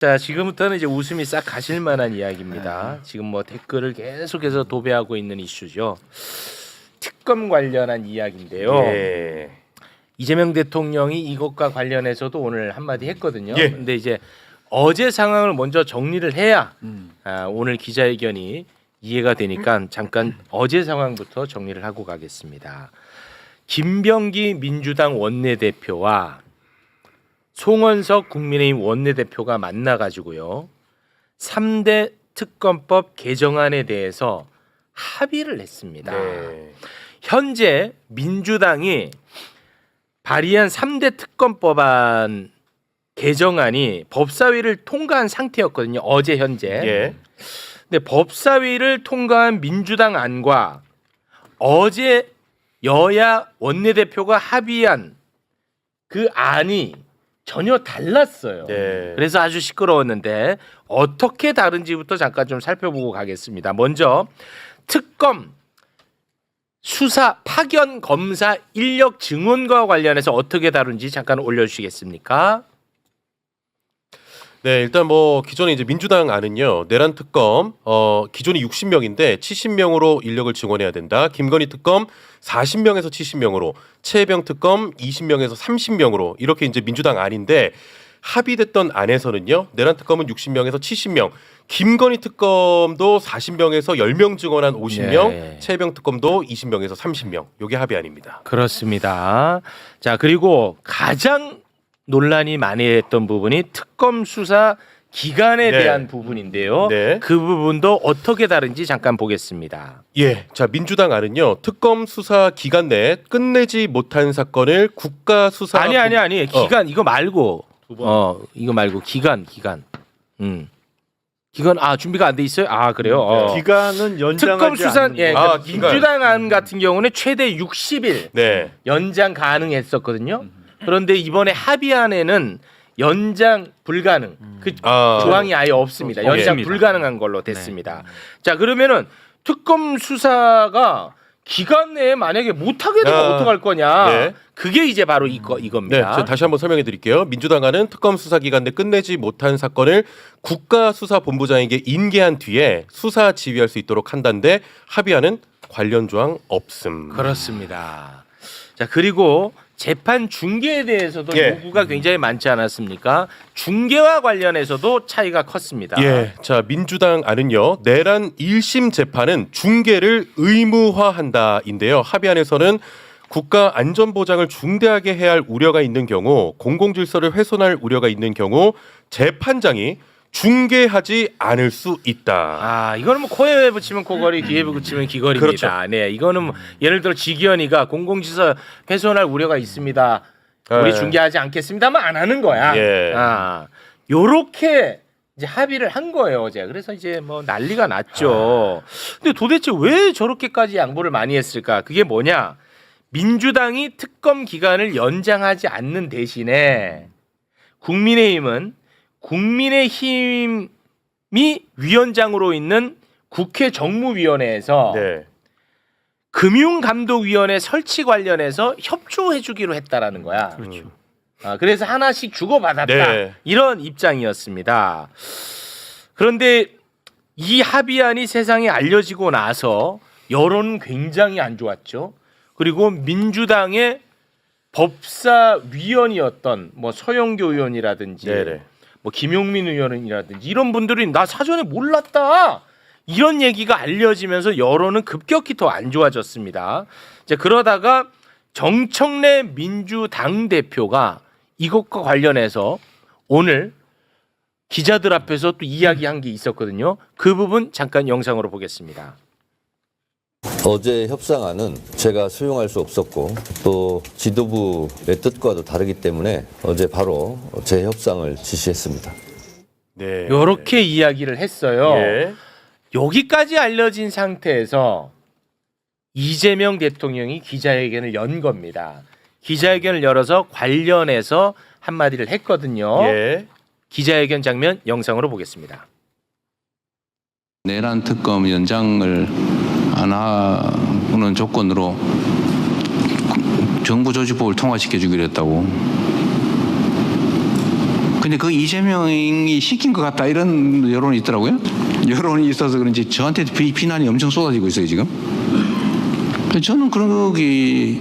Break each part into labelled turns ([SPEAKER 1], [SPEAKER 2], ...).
[SPEAKER 1] 자 지금부터는 이제 웃음이 싹 가실 만한 이야기입니다. 지금 뭐 댓글을 계속해서 도배하고 있는 이슈죠. 특검 관련한 이야기인데요.
[SPEAKER 2] 예.
[SPEAKER 1] 이재명 대통령이 이것과 관련해서도 오늘 한마디 했거든요.
[SPEAKER 2] 예.
[SPEAKER 1] 근데 이제 어제 상황을 먼저 정리를 해야
[SPEAKER 3] 음.
[SPEAKER 1] 아, 오늘 기자회견이 이해가 되니까 잠깐 어제 상황부터 정리를 하고 가겠습니다. 김병기 민주당 원내대표와 송원석 국민의힘 원내대표가 만나가지고요. 3대 특검법 개정안에 대해서 합의를 했습니다.
[SPEAKER 2] 네.
[SPEAKER 1] 현재 민주당이 발의한 3대 특검법안 개정안이 법사위를 통과한 상태였거든요. 어제 현재.
[SPEAKER 2] 예.
[SPEAKER 1] 근데 법사위를 통과한 민주당 안과 어제 여야 원내대표가 합의한 그 안이 전혀 달랐어요.
[SPEAKER 2] 네.
[SPEAKER 1] 그래서 아주 시끄러웠는데 어떻게 다른지부터 잠깐 좀 살펴보고 가겠습니다. 먼저 특검 수사 파견 검사 인력 증원과 관련해서 어떻게 다룬지 잠깐 올려주시겠습니까?
[SPEAKER 2] 네, 일단 뭐 기존에 이제 민주당 안은요. 내란 특검 어 기존이 60명인데 70명으로 인력을 증원해야 된다. 김건희 특검 40명에서 70명으로, 최혜병 특검 20명에서 30명으로 이렇게 이제 민주당 안인데 합의됐던 안에서는요. 내란 특검은 60명에서 70명, 김건희 특검도 40명에서 10명 증원한 50명,
[SPEAKER 1] 네.
[SPEAKER 2] 최혜병 특검도 20명에서 30명. 요게 합의 안입니다.
[SPEAKER 1] 그렇습니다. 자 그리고 가장 논란이 많이 했던 부분이 특검 수사 기간에
[SPEAKER 2] 네.
[SPEAKER 1] 대한 부분인데요.
[SPEAKER 2] 네.
[SPEAKER 1] 그 부분도 어떻게 다른지 잠깐 보겠습니다.
[SPEAKER 2] 예, 자 민주당 안은요 특검 수사 기간 내에 끝내지 못한 사건을 국가 수사
[SPEAKER 1] 아니 아니 아니
[SPEAKER 2] 어.
[SPEAKER 1] 기간 이거 말고 어 이거 말고 기간 기간 음 기간 아 준비가 안 돼 있어요 아 그래요 어.
[SPEAKER 3] 기간은 연장하지
[SPEAKER 1] 특검 수사
[SPEAKER 3] 않는
[SPEAKER 1] 예
[SPEAKER 3] 거.
[SPEAKER 2] 아,
[SPEAKER 1] 그러니까
[SPEAKER 2] 기간.
[SPEAKER 1] 민주당 안 같은 경우는 최대 60일
[SPEAKER 2] 네,
[SPEAKER 1] 연장 가능했었거든요 그런데 이번에 합의안에는 연장 불가능 그
[SPEAKER 2] 아,
[SPEAKER 1] 조항이 아예 없습니다
[SPEAKER 2] 어,
[SPEAKER 1] 연장
[SPEAKER 2] 없습니다.
[SPEAKER 1] 불가능한 걸로 됐습니다 자 그러면은 특검 수사가 기간 내에 만약에 못하게 되면
[SPEAKER 2] 아,
[SPEAKER 1] 어떡할 거냐
[SPEAKER 2] 네.
[SPEAKER 1] 그게 이제 바로 이거
[SPEAKER 2] 네,
[SPEAKER 1] 이겁니다.
[SPEAKER 2] 저 다시 한번 설명해 드릴게요. 민주당 안은 특검 수사 기간 내 끝내지 못한 사건을 국가수사본부장에게 인계한 뒤에 수사 지휘할 수 있도록 한다는데 합의안은 관련 조항 없음.
[SPEAKER 1] 그렇습니다. 자 그리고 재판 중계에 대해서도
[SPEAKER 2] 예.
[SPEAKER 1] 요구가 굉장히 많지 않았습니까? 중계와 관련해서도 차이가 컸습니다.
[SPEAKER 2] 예, 자 민주당 안은요 내란 1심 재판은 중계를 의무화한다인데요 합의안에서는 국가 안전 보장을 중대하게 해야 할 우려가 있는 경우 공공 질서를 훼손할 우려가 있는 경우 재판장이 중계하지 않을 수 있다.
[SPEAKER 1] 아 이거는 뭐 코에 붙이면 코걸이, 귀에 붙이면 귀걸이입니다.
[SPEAKER 2] 그렇죠.
[SPEAKER 1] 네, 이거는 뭐 예를 들어 지기현이가 공공지서 훼손할 우려가 있습니다. 우리
[SPEAKER 2] 예.
[SPEAKER 1] 중계하지 않겠습니다만 안 하는 거야.
[SPEAKER 2] 예.
[SPEAKER 1] 아 요렇게 이제 합의를 한 거예요 어제. 그래서 이제 뭐 난리가 났죠. 근데 도대체 왜 저렇게까지 양보를 많이 했을까? 그게 뭐냐? 민주당이 특검 기간을 연장하지 않는 대신에 국민의힘은 국민의힘이 위원장으로 있는 국회 정무위원회에서
[SPEAKER 2] 네.
[SPEAKER 1] 금융감독위원회 설치 관련해서 협조해주기로 했다라는 거야.
[SPEAKER 2] 그렇죠.
[SPEAKER 1] 아, 그래서 하나씩 주고받았다
[SPEAKER 2] 네.
[SPEAKER 1] 이런 입장이었습니다. 그런데 이 합의안이 세상에 알려지고 나서 여론은 굉장히 안 좋았죠. 그리고 민주당의 법사위원이었던 뭐 서영교 의원이라든지
[SPEAKER 2] 네네.
[SPEAKER 1] 뭐 김용민 의원이라든지 이런 분들이 나 사전에 몰랐다 이런 얘기가 알려지면서 여론은 급격히 더 안 좋아졌습니다. 이제 그러다가 정청래 민주당 대표가 이것과 관련해서 오늘 기자들 앞에서 또 이야기한 게 있었거든요. 그 부분 잠깐 영상으로 보겠습니다.
[SPEAKER 4] 어제 협상안은 제가 수용할 수 없었고 또 지도부의 뜻과도 다르기 때문에 어제 바로 제 협상을 지시했습니다.
[SPEAKER 2] 네.
[SPEAKER 1] 이렇게 이야기를 했어요.
[SPEAKER 2] 예.
[SPEAKER 1] 여기까지 알려진 상태에서 이재명 대통령이 기자회견을 연 겁니다. 기자회견을 열어서 관련해서 한마디를 했거든요.
[SPEAKER 2] 예.
[SPEAKER 1] 기자회견 장면 영상으로 보겠습니다.
[SPEAKER 5] 내란 특검 연장을 안 하는 조건으로 정부 조직법을 통과시켜 주기로 했다고 근데 그 이재명이 시킨 것 같다 이런 여론이 있더라고요. 여론이 있어서 그런지 저한테 비, 비난이 엄청 쏟아지고 있어요 지금. 저는 그런 게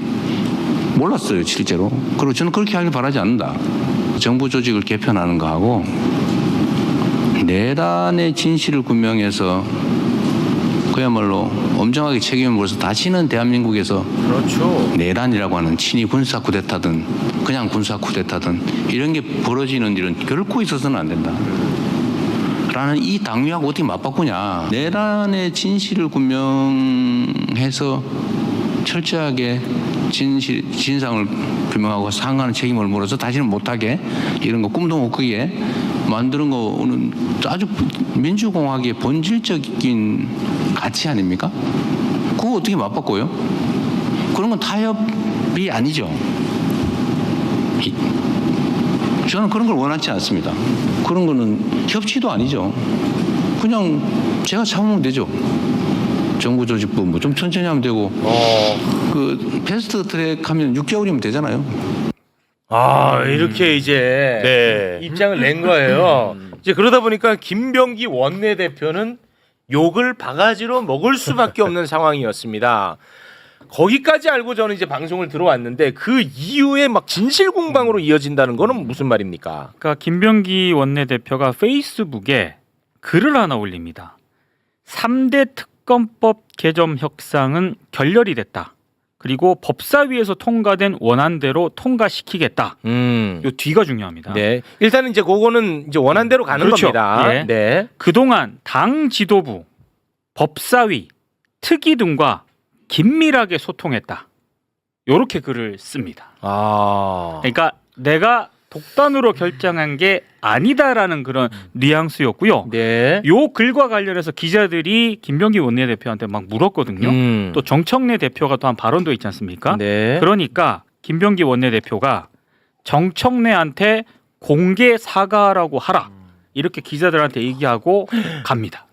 [SPEAKER 5] 몰랐어요 실제로. 그리고 저는 그렇게 하길 바라지 않는다. 정부 조직을 개편하는 거하고 내란의 진실을 규명해서 그야말로 엄정하게 책임을 물어서 다시는 대한민국에서
[SPEAKER 1] 그렇죠.
[SPEAKER 5] 내란이라고 하는 친위 군사 쿠데타든 그냥 군사 쿠데타든 이런 게 벌어지는 일은 결코 있어서는 안 된다. 라는 이 당위하고 어떻게 맞바꾸냐. 내란의 진실을 규명해서 철저하게 진실, 진상을 규명하고 상하는 책임을 물어서 다시는 못하게 이런 거 꿈도 못 꾸게 만드는 거는 아주 민주공화국의 본질적인 가치 아닙니까? 그거 어떻게 맞바꿔요? 그런 건 타협이 아니죠. 이- 저는 그런 걸 원하지 않습니다. 그런 거는 협치도 아니죠. 그냥 제가 참으면 되죠. 정부 조직부 뭐좀 천천히 하면 되고
[SPEAKER 1] 어.
[SPEAKER 5] 그 패스트 트랙 하면 6개월이면 되잖아요.
[SPEAKER 1] 아 이렇게 이제
[SPEAKER 2] 네.
[SPEAKER 1] 입장을 낸 거예요. 이제 그러다 보니까 김병기 원내대표는 욕을 바가지로 먹을 수밖에 없는 상황이었습니다. 거기까지 알고 저는 이제 방송을 들어왔는데 그 이후에 막 진실 공방으로 이어진다는 거는 무슨 말입니까?
[SPEAKER 3] 그러니까 김병기 원내대표가 페이스북에 글을 하나 올립니다. 3대 특검법 개정 협상은 결렬이 됐다. 그리고 법사위에서 통과된 원안대로 통과시키겠다.
[SPEAKER 1] 음.
[SPEAKER 3] 요 뒤가 중요합니다.
[SPEAKER 1] 네. 일단은 이제 그거는 이제 원한대로 가는
[SPEAKER 3] 그렇죠.
[SPEAKER 1] 겁니다.
[SPEAKER 3] 예.
[SPEAKER 1] 네.
[SPEAKER 3] 그동안 당 지도부, 법사위, 특위 등과 긴밀하게 소통했다. 요렇게 글을 씁니다.
[SPEAKER 1] 아.
[SPEAKER 3] 그러니까 내가 독단으로 결정한 게 아니다라는 그런 뉘앙스였고요.
[SPEAKER 1] 네.
[SPEAKER 3] 요 글과 관련해서 기자들이 김병기 원내대표한테 막 물었거든요.
[SPEAKER 1] 음.
[SPEAKER 3] 또 정청래 대표가 또 한 발언도 있지 않습니까?
[SPEAKER 1] 네.
[SPEAKER 3] 그러니까 김병기 원내대표가 정청래한테 공개 사과라고 하라 이렇게 기자들한테 얘기하고 갑니다.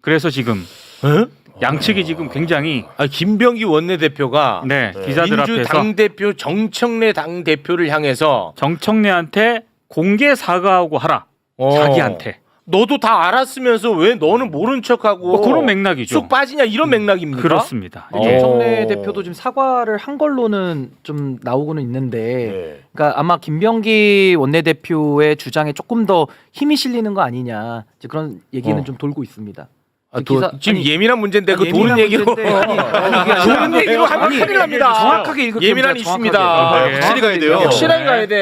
[SPEAKER 3] 그래서 지금
[SPEAKER 1] 에?
[SPEAKER 3] 양측이 지금 굉장히
[SPEAKER 1] 아 김병기 원내대표가
[SPEAKER 3] 네 기자들
[SPEAKER 1] 민주
[SPEAKER 3] 앞에서
[SPEAKER 1] 당 대표 정청래 당 대표를 향해서
[SPEAKER 3] 정청래한테 공개 사과하고 하라
[SPEAKER 1] 어,
[SPEAKER 3] 자기한테
[SPEAKER 1] 너도 다 알았으면서 왜 너는 모른 척하고
[SPEAKER 3] 뭐 그런 맥락이죠.
[SPEAKER 1] 쑥 빠지냐 이런 맥락입니까?
[SPEAKER 3] 그렇습니다.
[SPEAKER 1] 어.
[SPEAKER 6] 정청래 대표도 지금 사과를 한 걸로는 좀 나오고는 있는데,
[SPEAKER 2] 네.
[SPEAKER 6] 그러니까 아마 김병기 원내대표의 주장에 조금 더 힘이 실리는 거 아니냐 이제 그런 얘기는
[SPEAKER 1] 어.
[SPEAKER 6] 좀 돌고 있습니다.
[SPEAKER 1] 아, 도,
[SPEAKER 6] 기사-
[SPEAKER 1] 지금
[SPEAKER 6] 아니,
[SPEAKER 1] 예민한 문제인데 그
[SPEAKER 6] 예민한
[SPEAKER 1] 얘기로
[SPEAKER 6] 문제인데, 아니, 아니, 그게 아니라-
[SPEAKER 1] 도는 얘기로 하면
[SPEAKER 6] 아니,
[SPEAKER 1] 큰일 납니다.
[SPEAKER 6] 정확하게 읽을게요.
[SPEAKER 1] 예민한. 이슈입니다.
[SPEAKER 2] 아, 확실히 가야 돼요.
[SPEAKER 1] 확실하게 가야 돼.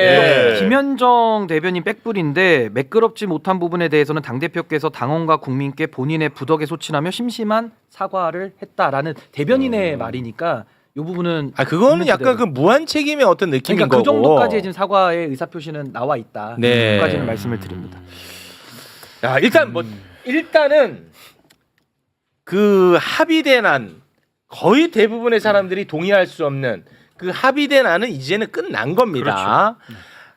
[SPEAKER 2] 네.
[SPEAKER 6] 김현정 대변인 백불인데 매끄럽지 못한 부분에 대해서는 당 대표께서 당원과 국민께 본인의 부덕에 소친하며 심심한 사과를 했다라는 대변인의 말이니까 이 부분은
[SPEAKER 1] 아 그거는 약간 그. 무한 책임의 어떤 느낌인
[SPEAKER 6] 그러니까
[SPEAKER 1] 거고.
[SPEAKER 6] 그 정도까지 지금 사과의 의사 표시는 나와 있다.
[SPEAKER 1] 네.
[SPEAKER 6] 까지는 말씀을 드립니다.
[SPEAKER 1] 야, 일단 뭐 일단은 그 합의된 안 거의 대부분의 사람들이 동의할 수 없는 그 합의된 안은 이제는 끝난 겁니다.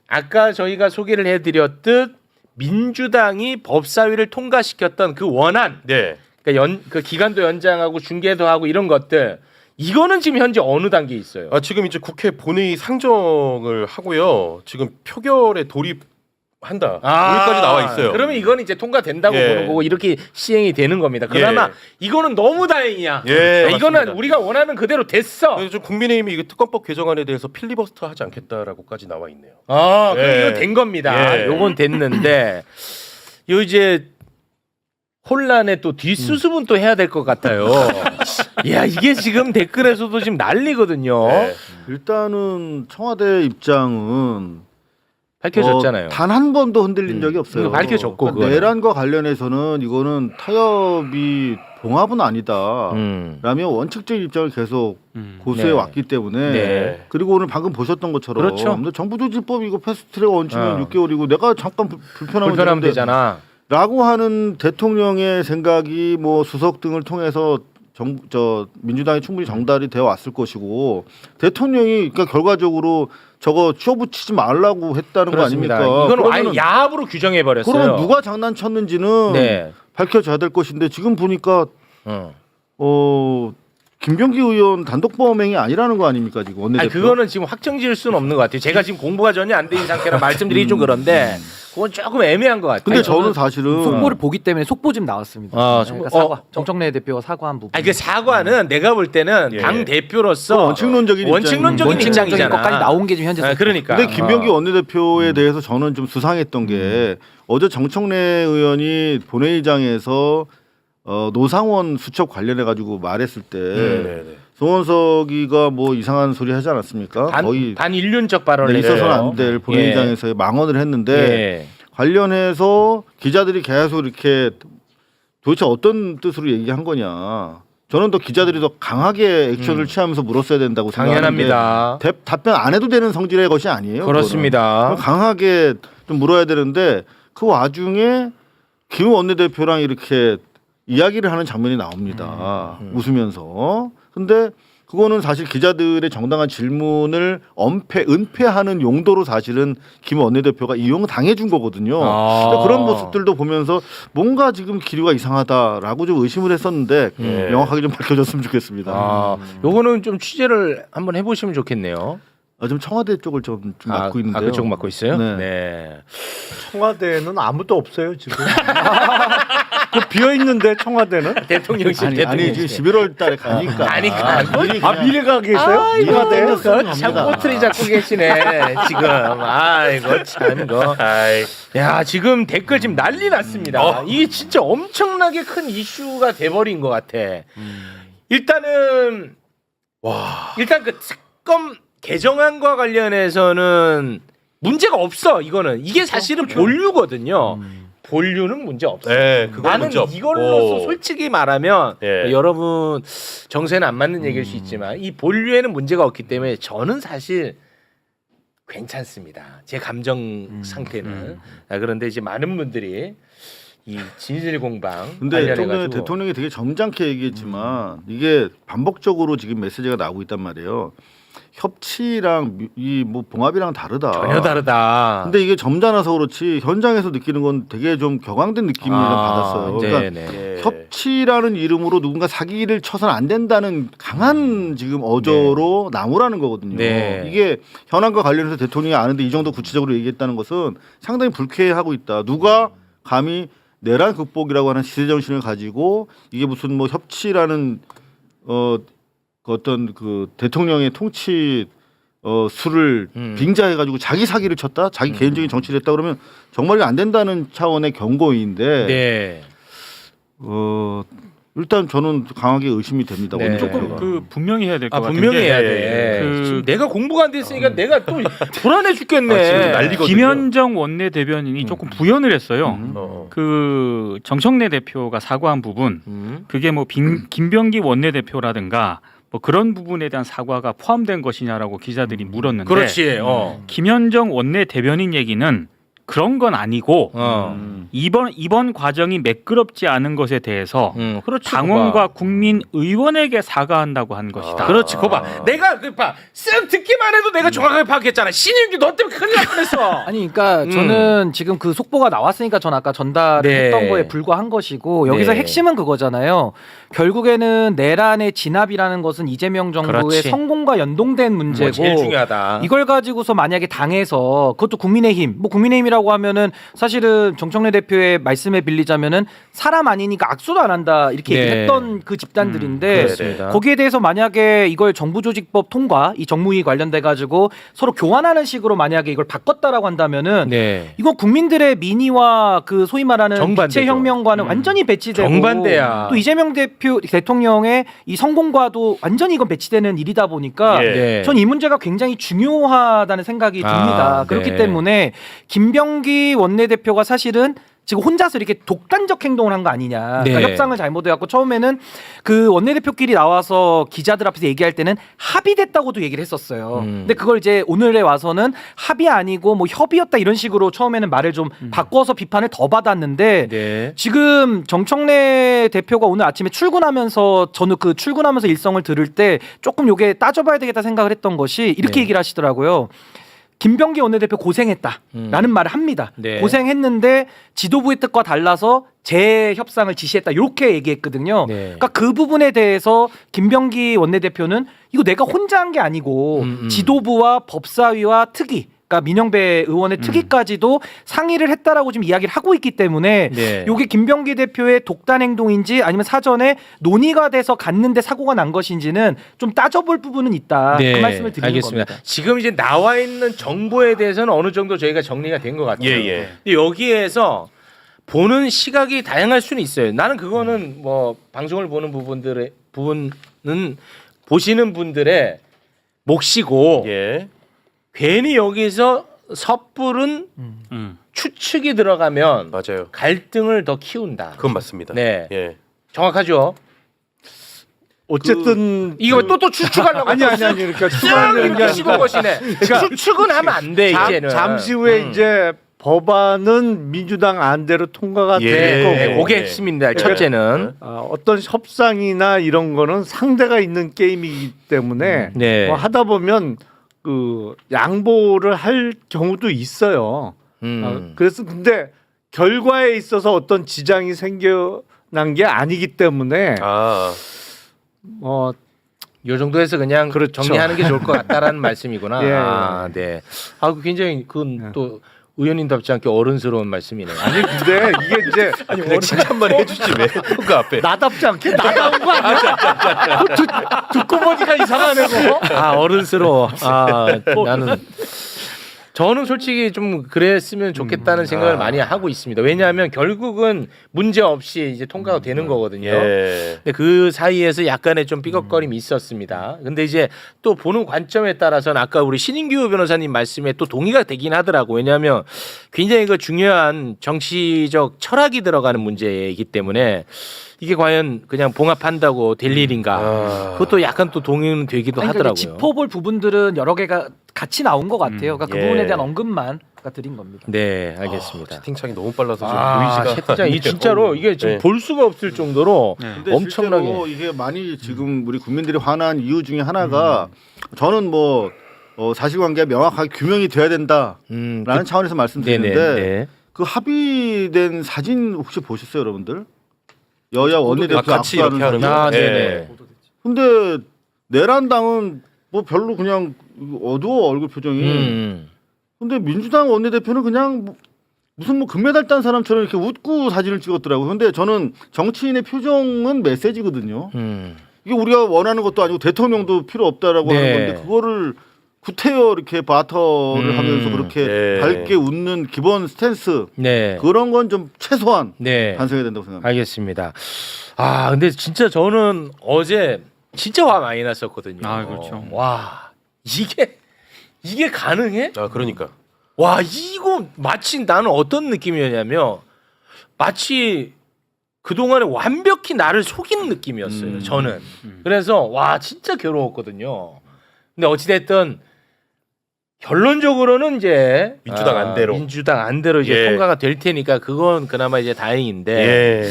[SPEAKER 1] 아까 저희가 소개를 해드렸듯 민주당이 법사위를 통과시켰던 그 원안,
[SPEAKER 2] 네.
[SPEAKER 1] 그러니까 연, 그 기간도 연장하고 중계도 하고 이런 것들 이거는 지금 현재 어느 단계에 있어요?
[SPEAKER 2] 아, 지금 이제 국회 본회의 상정을 하고요. 지금 표결에 돌입 한다. 여기까지 나와 있어요.
[SPEAKER 1] 아, 그러면 이건 이제 통과된다고
[SPEAKER 2] 예.
[SPEAKER 1] 보는 거고 이렇게 시행이 되는 겁니다.
[SPEAKER 2] 예.
[SPEAKER 1] 이거는 너무 다행이야.
[SPEAKER 2] 예,
[SPEAKER 1] 아, 이거는
[SPEAKER 2] 맞습니다.
[SPEAKER 1] 우리가 원하는 그대로 됐어.
[SPEAKER 2] 그래서 좀 국민의힘이 이거 특검법 개정안에 대해서 필리버스터 하지 않겠다라고까지 나와 있네요.
[SPEAKER 1] 아, 그럼
[SPEAKER 2] 예.
[SPEAKER 1] 이건 된 겁니다.
[SPEAKER 2] 예.
[SPEAKER 1] 요건 됐는데 요 이제 혼란의 또 뒷수습은 또 해야 될 것 같아요. 야 이게 지금 댓글에서도 지금 난리거든요.
[SPEAKER 2] 네.
[SPEAKER 7] 일단은 청와대 입장은
[SPEAKER 1] 밝혀졌잖아요.
[SPEAKER 7] 단 한 번도 흔들린
[SPEAKER 1] 음.
[SPEAKER 7] 적이 없어요.
[SPEAKER 1] 그거 밝혀졌고,
[SPEAKER 7] 그러니까
[SPEAKER 1] 그거는.
[SPEAKER 7] 내란과 관련해서는 이거는 타협이 봉합은 아니다.
[SPEAKER 1] 음.
[SPEAKER 7] 라며 원칙적인 입장을 계속
[SPEAKER 3] 음.
[SPEAKER 7] 고수해
[SPEAKER 1] 네.
[SPEAKER 7] 왔기 때문에
[SPEAKER 1] 네.
[SPEAKER 7] 그리고 오늘 방금 보셨던 것처럼
[SPEAKER 1] 그렇죠.
[SPEAKER 7] 근데 정부 조직법 이거 패스트트랙 원칙은
[SPEAKER 1] 어.
[SPEAKER 7] 6개월이고 내가 잠깐 불- 불편하면
[SPEAKER 1] 불편하면
[SPEAKER 7] 되는데
[SPEAKER 1] 되잖아.
[SPEAKER 7] 라고 하는 대통령의 생각이 뭐 수석 등을 통해서 정, 저 민주당이 충분히 정달이 되어 왔을 것이고 대통령이 그러니까 결과적으로 저거 쇼붙이지 말라고 했다는
[SPEAKER 1] 그렇습니다.
[SPEAKER 7] 거 아닙니까?
[SPEAKER 1] 이건 아예
[SPEAKER 7] 그러면은-
[SPEAKER 1] 야합으로 규정해 버렸어요.
[SPEAKER 7] 그러면 누가 장난쳤는지는
[SPEAKER 1] 네.
[SPEAKER 7] 밝혀져야 될 것인데 지금 보니까
[SPEAKER 1] 어.
[SPEAKER 7] 어 김병기 의원 단독 범행이 아니라는 거 아닙니까 지금 원내대표?
[SPEAKER 1] 아니 그거는 지금 확정 지을 수는 없는 것 같아요. 제가 지금 공부가 전혀 안 된 상태라 말씀드리기 좀 그런데 그건 조금 애매한 것 같아요.
[SPEAKER 7] 근데
[SPEAKER 1] 아니,
[SPEAKER 7] 저는 사실은
[SPEAKER 6] 속보를 보기 때문에 속보 좀 나왔습니다.
[SPEAKER 1] 아,
[SPEAKER 6] 그러니까
[SPEAKER 1] 속보-
[SPEAKER 6] 사과.
[SPEAKER 1] 어,
[SPEAKER 6] 정청래 대표가 사과한 부분.
[SPEAKER 1] 아니 그 사과는 내가 볼 때는
[SPEAKER 2] 예.
[SPEAKER 1] 당 대표로서
[SPEAKER 7] 그건 원칙론적인
[SPEAKER 1] 원칙론적인.
[SPEAKER 6] 원칙적인
[SPEAKER 1] 입장이잖아.
[SPEAKER 6] 것까지 나온 게 지금 현재
[SPEAKER 1] 아, 그러니까.
[SPEAKER 7] 근데 김병기
[SPEAKER 1] 어.
[SPEAKER 7] 원내대표에 대해서 저는 좀 수상했던 게 어제 정청래 의원이 본회의장에서 어, 노상원 수첩 관련해 가지고 말했을 때
[SPEAKER 2] 네, 네.
[SPEAKER 7] 송원석이가 뭐 이상한 소리 하지 않았습니까?
[SPEAKER 1] 반,
[SPEAKER 7] 거의
[SPEAKER 1] 반인륜적 발언을
[SPEAKER 7] 네, 있어서는
[SPEAKER 1] 해요.
[SPEAKER 7] 안될 본회의장에서 망언을 했는데
[SPEAKER 1] 예.
[SPEAKER 7] 관련해서 기자들이 계속 이렇게 도대체 어떤 뜻으로 얘기한 거냐. 저는 더 기자들이 더 강하게 액션을 취하면서 물었어야 된다고
[SPEAKER 1] 음. 당연합니다.
[SPEAKER 7] 대- 답변 안 해도 되는 성질의 것이 아니에요.
[SPEAKER 1] 그렇습니다.
[SPEAKER 7] 강하게 좀 물어야 되는데 그 와중에 김 원내대표랑 이렇게 이야기를 하는 장면이 나옵니다.
[SPEAKER 1] 음,
[SPEAKER 7] 웃으면서. 근데 그거는 사실 기자들의 정당한 질문을 엄폐 은폐하는 용도로 사실은 김 원내대표가 이용 당해준 거거든요.
[SPEAKER 1] 아.
[SPEAKER 7] 근데 그런 모습들도 보면서 뭔가 지금 기류가 이상하다라고 좀 의심을 했었는데
[SPEAKER 1] 예.
[SPEAKER 7] 명확하게 좀 밝혀졌으면 좋겠습니다.
[SPEAKER 1] 아, 요거는 좀 취재를 한번 해보시면 좋겠네요.
[SPEAKER 7] 아, 좀 청와대 쪽을 좀, 좀
[SPEAKER 1] 아,
[SPEAKER 7] 맡고 있는데요.
[SPEAKER 1] 아, 그쪽 맡고 있어요?
[SPEAKER 7] 네.
[SPEAKER 1] 네.
[SPEAKER 8] 청와대는 아무도 없어요 지금. 그 비어 있는데 청와대는?
[SPEAKER 1] 대통령실
[SPEAKER 7] 아니, 아니 지금 11월 달에 가니까.
[SPEAKER 1] 가니까.
[SPEAKER 7] 미리
[SPEAKER 8] 아
[SPEAKER 7] 그냥
[SPEAKER 8] 미래가 계세요?
[SPEAKER 1] 아이고,
[SPEAKER 8] 청와대?
[SPEAKER 1] 그거 참 꼬투리 잡고 계시네 지금. 아이고 참 이거.
[SPEAKER 2] 아이,
[SPEAKER 1] 야 지금 댓글 지금 난리 났습니다.
[SPEAKER 2] 어.
[SPEAKER 1] 이게 진짜 엄청나게 큰 이슈가 돼버린 것 같아. 일단은
[SPEAKER 2] 와.
[SPEAKER 1] 일단 그 특검 개정안과 관련해서는 문제가 없어. 이거는 이게 사실은 본류거든요. 본류는 문제 없어.
[SPEAKER 2] 네, 그건
[SPEAKER 1] 나는
[SPEAKER 2] 문제 없고.
[SPEAKER 1] 이걸로서 솔직히 말하면
[SPEAKER 2] 예.
[SPEAKER 1] 여러분 정세는 안 맞는 얘기일 수 있지만 이 본류에는 문제가 없기 때문에 저는 사실 괜찮습니다. 제 감정 상태는 아, 그런데 이제 많은 분들이 이 진실 공방
[SPEAKER 7] 근데 좀 전에
[SPEAKER 1] 관련해가지고
[SPEAKER 7] 대통령이 되게 점잖게 얘기했지만 이게 반복적으로 지금 메시지가 나오고 있단 말이에요. 협치랑 이 뭐 봉합이랑 다르다.
[SPEAKER 1] 전혀 다르다.
[SPEAKER 7] 근데 이게 점잖아서 그렇지 현장에서 느끼는 건 되게 좀 격앙된 느낌을
[SPEAKER 1] 아,
[SPEAKER 7] 받았어요. 그러니까
[SPEAKER 1] 네네.
[SPEAKER 2] 예.
[SPEAKER 7] 협치라는 이름으로 누군가 사기를 쳐서는 안 된다는 강한 지금 어조로 나무라는 거거든요.
[SPEAKER 1] 네.
[SPEAKER 7] 이게 현안과 관련해서 대통령이 아는데 이 정도 구체적으로 얘기했다는 것은 상당히 불쾌하고 있다. 누가 감히 내란 극복이라고 하는 시대 정신을 가지고 이게 무슨 뭐 협치라는 어, 그 어떤 그 대통령의 통치 어 수를
[SPEAKER 1] 음.
[SPEAKER 7] 빙자해가지고 자기 사기를 쳤다, 자기 개인적인 정치를 했다 그러면 정말 안 된다는 차원의 경고인데
[SPEAKER 1] 네.
[SPEAKER 7] 어 일단 저는 강하게 의심이 됩니다.
[SPEAKER 1] 네.
[SPEAKER 3] 조금. 그 분명히 해야 될 것
[SPEAKER 1] 아
[SPEAKER 3] 같은
[SPEAKER 1] 분명히
[SPEAKER 3] 게
[SPEAKER 1] 해야
[SPEAKER 2] 예,
[SPEAKER 1] 돼.
[SPEAKER 3] 그-
[SPEAKER 1] 지금 내가 공부가 안 됐으니까 내가 또 불안해
[SPEAKER 2] 아,
[SPEAKER 1] 죽겠네.
[SPEAKER 2] 지금 난리거든요.
[SPEAKER 3] 김현정 원내 대변인이 조금 부연을 했어요.
[SPEAKER 7] 음.
[SPEAKER 2] 어.
[SPEAKER 3] 그 정청래 대표가 사과한 부분
[SPEAKER 1] 음.
[SPEAKER 3] 그게 뭐 빈, 김병기 원내 대표라든가 뭐 그런 부분에 대한 사과가 포함된 것이냐라고 기자들이 물었는데
[SPEAKER 1] 그렇지. 어.
[SPEAKER 3] 김현정 원내 대변인 얘기는 그런 건 아니고
[SPEAKER 1] 어.
[SPEAKER 7] 음.
[SPEAKER 3] 이번 이번 과정이 매끄럽지 않은 것에 대해서
[SPEAKER 1] 음, 그렇지.
[SPEAKER 3] 당원과 국민 의원에게 사과한다고 한 것이다.
[SPEAKER 2] 아.
[SPEAKER 1] 그렇지. 그거 봐. 내가 그 봐 쓱 듣기만 해도 내가 정확하게 파악했잖아. 신인규 너 때문에 큰일 날 뻔했어.
[SPEAKER 6] 아니 그러니까
[SPEAKER 1] 음.
[SPEAKER 6] 저는 지금 그 속보가 나왔으니까 전 아까 전달을
[SPEAKER 1] 네.
[SPEAKER 6] 했던 거에 불과한 것이고 여기서
[SPEAKER 1] 네.
[SPEAKER 6] 핵심은 그거잖아요. 결국에는 내란의 진압이라는 것은 이재명 정부의
[SPEAKER 1] 그렇지.
[SPEAKER 6] 성공과 연동된 문제고
[SPEAKER 1] 뭐 제일 중요하다.
[SPEAKER 6] 이걸 가지고서 만약에 당해서 그것도 국민의힘 뭐 국민의힘이라고 하면은 사실은 정청래 대표의 말씀에 빌리자면은 사람 아니니까 악수도 안 한다 이렇게
[SPEAKER 1] 네.
[SPEAKER 6] 얘기했던 그 집단들인데
[SPEAKER 1] 그렇습니다.
[SPEAKER 6] 거기에 대해서 만약에 이걸 정부조직법 통과 이 정무위 관련돼 가지고 서로 교환하는 식으로 만약에 이걸 바꿨다라고 한다면은
[SPEAKER 1] 네.
[SPEAKER 6] 이건 국민들의 민의와 그 소위 말하는
[SPEAKER 1] 정반대죠.
[SPEAKER 6] 기체 혁명과는
[SPEAKER 1] 음.
[SPEAKER 6] 완전히 배치되고
[SPEAKER 1] 정반대야.
[SPEAKER 6] 또 이재명 대표 대통령의 이 성공과도 완전히 이건 배치되는 일이다 보니까
[SPEAKER 2] 예.
[SPEAKER 1] 네.
[SPEAKER 6] 전 이 문제가 굉장히 중요하다는 생각이
[SPEAKER 1] 아,
[SPEAKER 6] 듭니다.
[SPEAKER 1] 네.
[SPEAKER 6] 그렇기 때문에 김병기 원내대표가 사실은 지금 혼자서 이렇게 독단적 행동을 한 거 아니냐.
[SPEAKER 1] 네.
[SPEAKER 6] 그러니까 협상을 잘못해갖고 처음에는 그 원내대표끼리 나와서 기자들 앞에서 얘기할 때는 합의됐다고도 얘기를 했었어요.
[SPEAKER 1] 음.
[SPEAKER 6] 근데 그걸 이제 오늘에 와서는 합의 아니고 뭐 협의였다 이런 식으로 처음에는 말을 좀 바꿔서 비판을 더 받았는데
[SPEAKER 1] 네.
[SPEAKER 6] 지금 정청래 대표가 오늘 아침에 출근하면서 저는 그 출근하면서 일성을 들을 때 조금 요게 따져봐야 되겠다 생각을 했던 것이 이렇게
[SPEAKER 1] 네.
[SPEAKER 6] 얘기를 하시더라고요. 김병기 원내대표 고생했다라는 말을 합니다.
[SPEAKER 1] 네.
[SPEAKER 6] 고생했는데 지도부의 뜻과 달라서 재협상을 지시했다 이렇게 얘기했거든요.
[SPEAKER 1] 네.
[SPEAKER 6] 그러니까 그 부분에 대해서 김병기 원내대표는 이거 내가 혼자 한 게 아니고
[SPEAKER 1] 음, 음.
[SPEAKER 6] 지도부와 법사위와 특위 그러니까 민영배 의원의 특위까지도 상의를 했다라고 지금 이야기를 하고 있기 때문에
[SPEAKER 1] 네.
[SPEAKER 6] 요게 김병기 대표의 독단 행동인지 아니면 사전에 논의가 돼서 갔는데 사고가 난 것인지는 좀 따져볼 부분은 있다. 그 말씀을 드리는
[SPEAKER 1] 알겠습니다.
[SPEAKER 6] 겁니다.
[SPEAKER 1] 지금 이제 나와 있는 정보에 대해서는 어느 정도 저희가 정리가 된 것 같아요.
[SPEAKER 2] 예, 예.
[SPEAKER 1] 근데 여기에서 보는 시각이 다양할 수는 있어요. 나는 그거는 뭐 방송을 보는 부분들의 부분은 보시는 분들의 몫이고
[SPEAKER 2] 예.
[SPEAKER 1] 괜히 여기서 섣부른
[SPEAKER 3] 음.
[SPEAKER 1] 추측이 들어가면
[SPEAKER 2] 맞아요.
[SPEAKER 1] 갈등을 더 키운다.
[SPEAKER 2] 그건 맞습니다.
[SPEAKER 1] 네,
[SPEAKER 2] 예.
[SPEAKER 1] 정확하죠.
[SPEAKER 8] 어쨌든
[SPEAKER 1] 이거 또 또 추측하려고
[SPEAKER 8] 아니 아니 아니 그러니까
[SPEAKER 1] 쓱
[SPEAKER 8] 추가하는 게
[SPEAKER 1] 이렇게 씹은
[SPEAKER 8] 아니라
[SPEAKER 1] 것이네. 추측은 하면 안 돼
[SPEAKER 8] 잠-
[SPEAKER 1] 이제는.
[SPEAKER 8] 잠시 후에
[SPEAKER 1] 음.
[SPEAKER 8] 이제 법안은 민주당 안대로 통과가
[SPEAKER 2] 예.
[SPEAKER 8] 될 거고
[SPEAKER 1] 네, 그게 핵심입니다. 첫째는
[SPEAKER 8] 아, 어떤 협상이나 이런 거는 상대가 있는 게임이기 때문에
[SPEAKER 1] 네.
[SPEAKER 8] 뭐 하다 보면 그 양보를 할 경우도 있어요.
[SPEAKER 1] 음.
[SPEAKER 8] 아, 그래서 근데 결과에 있어서 어떤 지장이 생겨난 게 아니기 때문에
[SPEAKER 2] 아,
[SPEAKER 1] 뭐요 정도에서 그냥
[SPEAKER 8] 그렇죠.
[SPEAKER 1] 정리하는 게 좋을 것 같다라는 말씀이구나.
[SPEAKER 8] 예.
[SPEAKER 1] 아, 네. 아, 그 굉장히 그건 또 의원님답지 않게 어른스러운 말씀이네요.
[SPEAKER 8] 아니 근데 이게 이제
[SPEAKER 2] 그냥 칭찬만 해주지 왜? 그 앞에.
[SPEAKER 8] 나답지 않게 나다운 거 아니야? 뭐 듣, 듣고 보니까 이상하네 그거.
[SPEAKER 1] 아, 어른스러워. 아, 나는 저는 솔직히 좀 그랬으면 좋겠다는 생각을
[SPEAKER 2] 아.
[SPEAKER 1] 많이 하고 있습니다. 왜냐하면 결국은 문제 없이 이제 통과가 되는 거거든요.
[SPEAKER 2] 예.
[SPEAKER 1] 근데 그 사이에서 약간의 좀 삐걱거림이 있었습니다. 근데 이제 또 보는 관점에 따라서는 아까 우리 신인규 변호사님 말씀에 또 동의가 되긴 하더라고. 왜냐하면 굉장히 그 중요한 정치적 철학이 들어가는 문제이기 때문에 이게 과연 그냥 봉합한다고 될 일인가.
[SPEAKER 2] 아.
[SPEAKER 1] 그것도 약간 또 동의는 되기도
[SPEAKER 6] 아니, 그러니까
[SPEAKER 1] 하더라고요.
[SPEAKER 6] 짚어볼 부분들은 여러 개가 같이 나온 것 같아요. 그러니까 그
[SPEAKER 2] 예.
[SPEAKER 6] 부분에 대한 언급만 아까 드린 겁니다.
[SPEAKER 1] 네, 알겠습니다.
[SPEAKER 2] 채팅창이 너무 빨라서 좀
[SPEAKER 1] 아,
[SPEAKER 2] 보이지가
[SPEAKER 1] 이. 진짜로 이게 지금
[SPEAKER 2] 네.
[SPEAKER 1] 볼 수가 없을 정도로
[SPEAKER 3] 네.
[SPEAKER 7] 근데
[SPEAKER 1] 엄청나게.
[SPEAKER 7] 실제로 이게 많이 지금 우리 국민들이 화난 이유 중에 하나가 저는 뭐 어, 사실관계가 명확하게 규명이 돼야 된다라는
[SPEAKER 1] 음,
[SPEAKER 7] 차원에서
[SPEAKER 1] 네네.
[SPEAKER 7] 말씀드리는데
[SPEAKER 1] 네.
[SPEAKER 7] 그 합의된 사진 혹시 보셨어요, 여러분들? 여야 원내대표
[SPEAKER 2] 아, 같이 이렇게 하는
[SPEAKER 7] 악수하는 사진.
[SPEAKER 2] 거.
[SPEAKER 1] 아,
[SPEAKER 2] 예.
[SPEAKER 1] 네네.
[SPEAKER 7] 근데 내란당은 뭐 별로 그냥 어두워 얼굴 표정이.
[SPEAKER 1] 음.
[SPEAKER 7] 근데 민주당 원내대표는 그냥 뭐 무슨 뭐 금메달 딴 사람처럼 이렇게 웃고 사진을 찍었더라고요. 근데 저는 정치인의 표정은 메시지거든요.
[SPEAKER 1] 음.
[SPEAKER 7] 이게 우리가 원하는 것도 아니고 대통령도 필요 없다라고
[SPEAKER 1] 네.
[SPEAKER 7] 하는 건데 그거를 구태여 이렇게 바터를
[SPEAKER 1] 음,
[SPEAKER 7] 하면서 그렇게
[SPEAKER 2] 네.
[SPEAKER 7] 밝게 웃는 기본 스탠스
[SPEAKER 1] 네.
[SPEAKER 7] 그런 건 좀 최소한
[SPEAKER 1] 네.
[SPEAKER 7] 반성해야 된다고 생각합니다.
[SPEAKER 1] 알겠습니다. 아, 근데 진짜 저는 어제 진짜 화 많이 났었거든요.
[SPEAKER 3] 아, 그렇죠.
[SPEAKER 1] 와, 이게 이게 가능해?
[SPEAKER 2] 아, 그러니까.
[SPEAKER 1] 와, 이거 마치 나는 어떤 느낌이었냐면 마치 그동안에 완벽히 나를 속인 느낌이었어요.
[SPEAKER 3] 음.
[SPEAKER 1] 저는.
[SPEAKER 3] 음.
[SPEAKER 1] 그래서 와, 진짜 괴로웠거든요. 근데 어찌 됐든 결론적으로는 이제
[SPEAKER 2] 민주당
[SPEAKER 1] 아,
[SPEAKER 2] 안대로.
[SPEAKER 1] 민주당 안대로 이제
[SPEAKER 2] 예.
[SPEAKER 1] 통과가 될 테니까 그건 그나마 이제 다행인데
[SPEAKER 2] 예.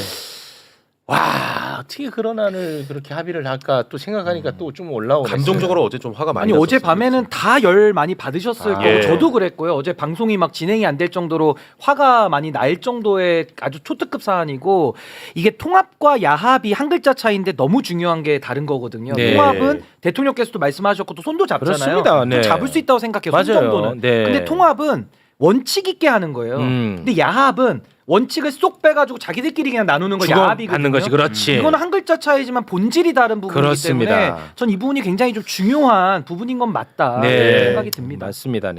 [SPEAKER 1] 와 어떻게 그런 안을 그렇게 합의를 할까 또 생각하니까 또 좀 올라오네.
[SPEAKER 2] 감정적으로 어제 좀 화가 많이
[SPEAKER 6] 아니 어제
[SPEAKER 2] 났었어요.
[SPEAKER 6] 밤에는 다 열 많이 받으셨을
[SPEAKER 1] 아.
[SPEAKER 6] 거고
[SPEAKER 2] 예.
[SPEAKER 6] 저도 그랬고요. 어제 방송이 막 진행이 안 될 정도로 화가 많이 날 정도의 아주 초특급 사안이고 이게 통합과 야합이 한 글자 차이인데 너무 중요한 게 다른 거거든요.
[SPEAKER 1] 네.
[SPEAKER 6] 통합은 대통령께서도 말씀하셨고 또 손도 잡잖아요.
[SPEAKER 1] 그렇습니다. 네.
[SPEAKER 6] 좀 잡을 수 있다고 생각해요. 손
[SPEAKER 1] 맞아요.
[SPEAKER 6] 정도는.
[SPEAKER 1] 네.
[SPEAKER 6] 근데 통합은 원칙 있게 하는 거예요.
[SPEAKER 1] 음.
[SPEAKER 6] 근데 야합은 원칙을 쏙 빼가지고 자기들끼리 그냥 나누는 걸
[SPEAKER 1] 주고
[SPEAKER 6] 야합이거든요.
[SPEAKER 1] 받는 것이 그렇지.
[SPEAKER 6] 이거는 한 글자 차이지만 본질이 다른 부분이기
[SPEAKER 1] 그렇습니다.
[SPEAKER 6] 때문에 전 이 부분이 굉장히 좀 중요한 부분인 건 맞다
[SPEAKER 1] 네.
[SPEAKER 6] 생각이 듭니다.
[SPEAKER 1] 맞습니다.